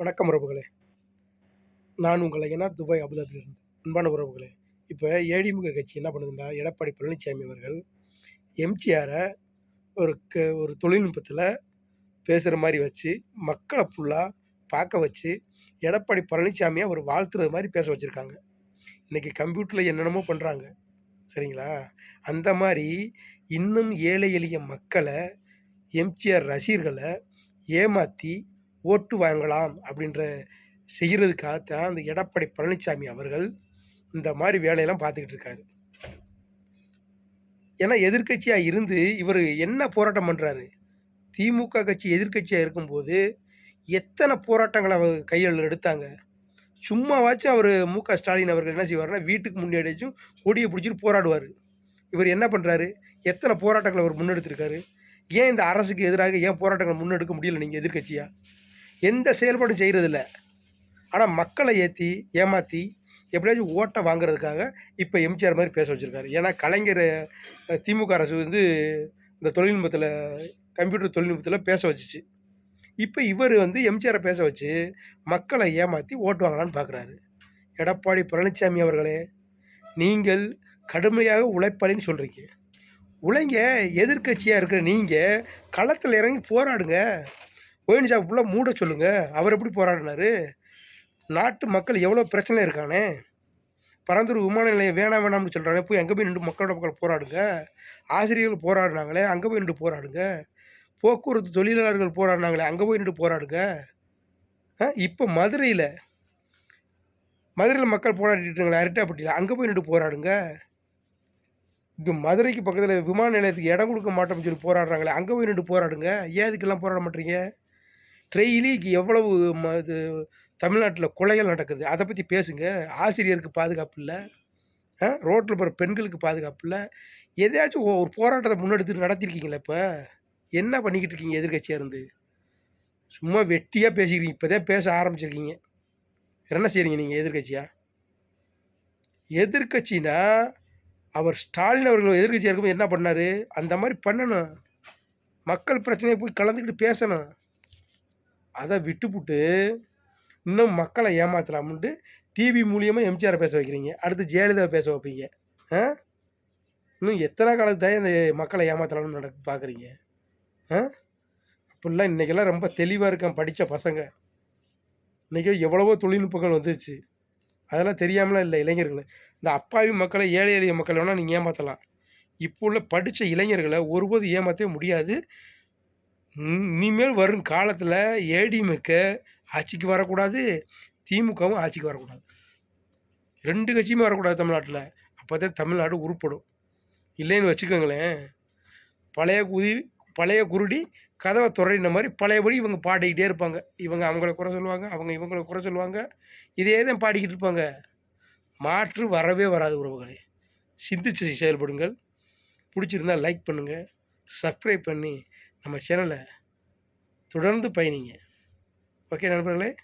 வணக்கம் உறவுகளே. நான் உங்களை என்ஆர் துபாய் அபுதாபியிலிருந்து. அன்பான உறவுகளே இப்போ ஏடிமுக கட்சி என்ன பண்ணுதுன்னா எடப்பாடி பழனிசாமி அவர்கள் எம்ஜிஆரை ஒரு க ஒரு தொழில்நுட்பத்தில் பேசுகிற மாதிரி வச்சு மக்களை ஃபுல்லாக பார்க்க வச்சு எடப்பாடி பழனிசாமியை ஒரு வாழ்த்துறது மாதிரி பேச வச்சுருக்காங்க. இன்றைக்கி கம்ப்யூட்டரில் என்னென்னமோ பண்ணுறாங்க சரிங்களா? அந்த மாதிரி இன்னும் ஏழை எளிய மக்களை எம்ஜிஆர் ரசிகர்களை ஏமாற்றி ஓட்டு வாங்கலாம் அப்படின்ற செய்கிறதுக்காகத்தான் அந்த எடப்பாடி பழனிசாமி அவர்கள் இந்த மாதிரி வேலையெல்லாம் பார்த்துக்கிட்டு இருக்காரு. ஏன்னா எதிர்க்கட்சியாக இருந்து இவர் என்ன போராட்டம் பண்ணுறாரு திமுக கட்சி எதிர்க்கட்சியாக இருக்கும்போது எத்தனை போராட்டங்களை அவர் கையில் எடுத்தாங்க? சும்மாவாச்சும் அவர் மு க ஸ்டாலின் அவர்கள் என்ன செய்வார்னா வீட்டுக்கு முன்னாடிச்சும் கொடியை பிடிச்சிட்டு போராடுவார். இவர் என்ன பண்ணுறாரு எத்தனை போராட்டங்களை அவர் முன்னெடுத்திருக்காரு? ஏன் இந்த அரசுக்கு எதிராக ஏன் போராட்டங்களை முன்னெடுக்க முடியல நீங்கள் எதிர்க்கட்சியாக எந்த செயல்பாடும் செய்கிறதில்ல ஆனால் மக்களை ஏற்றி ஏமாற்றி எப்படியாச்சும் ஓட்டை வாங்குறதுக்காக இப்போ எம்ஜிஆர் மாதிரி பேச வச்சுருக்காரு. ஏன்னா கலைஞர் திமுக அரசு வந்து இந்த தொழில்நுட்பத்தில் கம்ப்யூட்டர் தொழில்நுட்பத்தில் பேச வச்சுச்சு. இப்போ இவர் வந்து எம்ஜிஆரை பேச வச்சு மக்களை ஏமாற்றி ஓட்டு வாங்கலான்னு பார்க்குறாரு எடப்பாடி பழனிசாமி அவர்களே நீங்கள் கடுமையாக உழைப்பாளின்னு சொல்கிறீங்க உழைங்க எதிர்க்கட்சியாக இருக்கிற நீங்கள் களத்தில் இறங்கி போராடுங்க. ஒயின் ஷாப் ஃபுல்லாக மூட சொல்லுங்கள் அவர் எப்படி போராடினாரு நாட்டு மக்கள் எவ்வளோ பிரச்சனை இருக்கானே. பரந்தூர் விமான நிலையம் வேணாம் வேணாம்னு சொல்கிறாங்க போய் அங்கே போய் நின்று மக்களோட மக்கள் போராடுங்க. ஆசிரியர்கள் போராடினாங்களே அங்கே போய் நின்று போராடுங்க. போக்குவரத்து தொழிலாளர்கள் போராடினாங்களே அங்கே போய் நின்று போராடுங்க. இப்போ மதுரையில் மதுரையில் மக்கள் போராடிட்டு இருக்காங்களே அரிட்டாப்பட்டியில் அங்கே போய் நின்று போராடுங்க. இப்போ மதுரைக்கு பக்கத்தில் விமான நிலையத்துக்கு இடம் கொடுக்க மாட்டோம்னு சொல்லி போராடுறாங்களே அங்கே போய் நின்று போராடுங்க. ஏன் இதுக்கெல்லாம் போராட மாட்டீங்க? ட்ரெயிலிக்கு எவ்வளவு ம இது தமிழ்நாட்டில் கொலைகள் நடக்குது. அதை பற்றி பேசுங்க. ஆசிரியருக்கு பாதுகாப்பு இல்லை. ரோட்டில் போகிற பெண்களுக்கு பாதுகாப்பு இல்லை. எதையாச்சும் ஒரு போராட்டத்தை முன்னெடுத்து நடத்திருக்கீங்களா இப்போ? என்ன பண்ணிக்கிட்டு இருக்கீங்க எதிர்க்கட்சியாக இருந்து? சும்மா வெட்டியாக பேசிக்கிறீங்க. இப்போ தான் பேச ஆரம்பிச்சிருக்கீங்க. என்ன செய்கிறீங்க நீங்கள் எதிர்கட்சியாக எதிர்கட்சினா அவர் ஸ்டாலின் அவர்கள் எதிர்க்கட்சியாக இருக்கும்போது என்ன பண்ணார்? அந்த மாதிரி பண்ணணும். மக்கள் பிரச்சனையை போய் கலந்துக்கிட்டு பேசணும். அதை விட்டுப்புட்டு இன்னும் மக்களை ஏமாத்தலாம்னுட்டு டிவி மூலியமாக எம்ஜிஆரை பேச வைக்கிறீங்க. அடுத்து ஜெயலலிதாவை பேச வைப்பீங்க. ஆ? இன்னும் எத்தனை காலத்து தான் இந்த மக்களை ஏமாத்தலாம்னு நடக்க பார்க்குறீங்க? ஆ? அப்படிலாம் இன்றைக்கெல்லாம் ரொம்ப தெளிவாக இருக்கான் படித்த பசங்க. இன்றைக்கி எவ்வளவோ தொழில்நுட்பங்கள் வந்துருச்சு. அதெல்லாம் தெரியாமலாம் இல்லை இளைஞர்கள். இந்த அப்பாவி மக்களை ஏழை எளிய மக்களை வேணால் நீங்கள் ஏமாற்றலாம் இப்போ உள்ள படித்த இளைஞர்களை ஒருபோது ஏமாற்றவே முடியாது. இனிமேல் வரும் காலத்தில் ஏடிஎம்க ஆட்சிக்கு வரக்கூடாது திமுகவும் ஆட்சிக்கு வரக்கூடாது. ரெண்டு கட்சியுமே வரக்கூடாது தமிழ்நாட்டில். அப்போ தான் தமிழ்நாடு உருப்படும். இல்லைன்னு வச்சுக்கோங்களேன். பழைய குதி பழைய குருடி கதவை துறையின மாதிரி பழையபடி இவங்க பாடிக்கிட்டே இருப்பாங்க. இவங்க அவங்கள குறை சொல்லுவாங்க அவங்க இவங்கள குறை சொல்லுவாங்க. இதே தான் பாடிக்கிட்டு இருப்பாங்க. மாற்று வரவே வராது உறவுகளே. சிந்திச்சு செயல்படுங்கள். பிடிச்சிருந்தா லைக் பண்ணுங்கள் சப்ஸ்கிரைப் பண்ணி நம்ம சேனலை தொடர்ந்து பயணிங்க. ஓகே நண்பர்களே.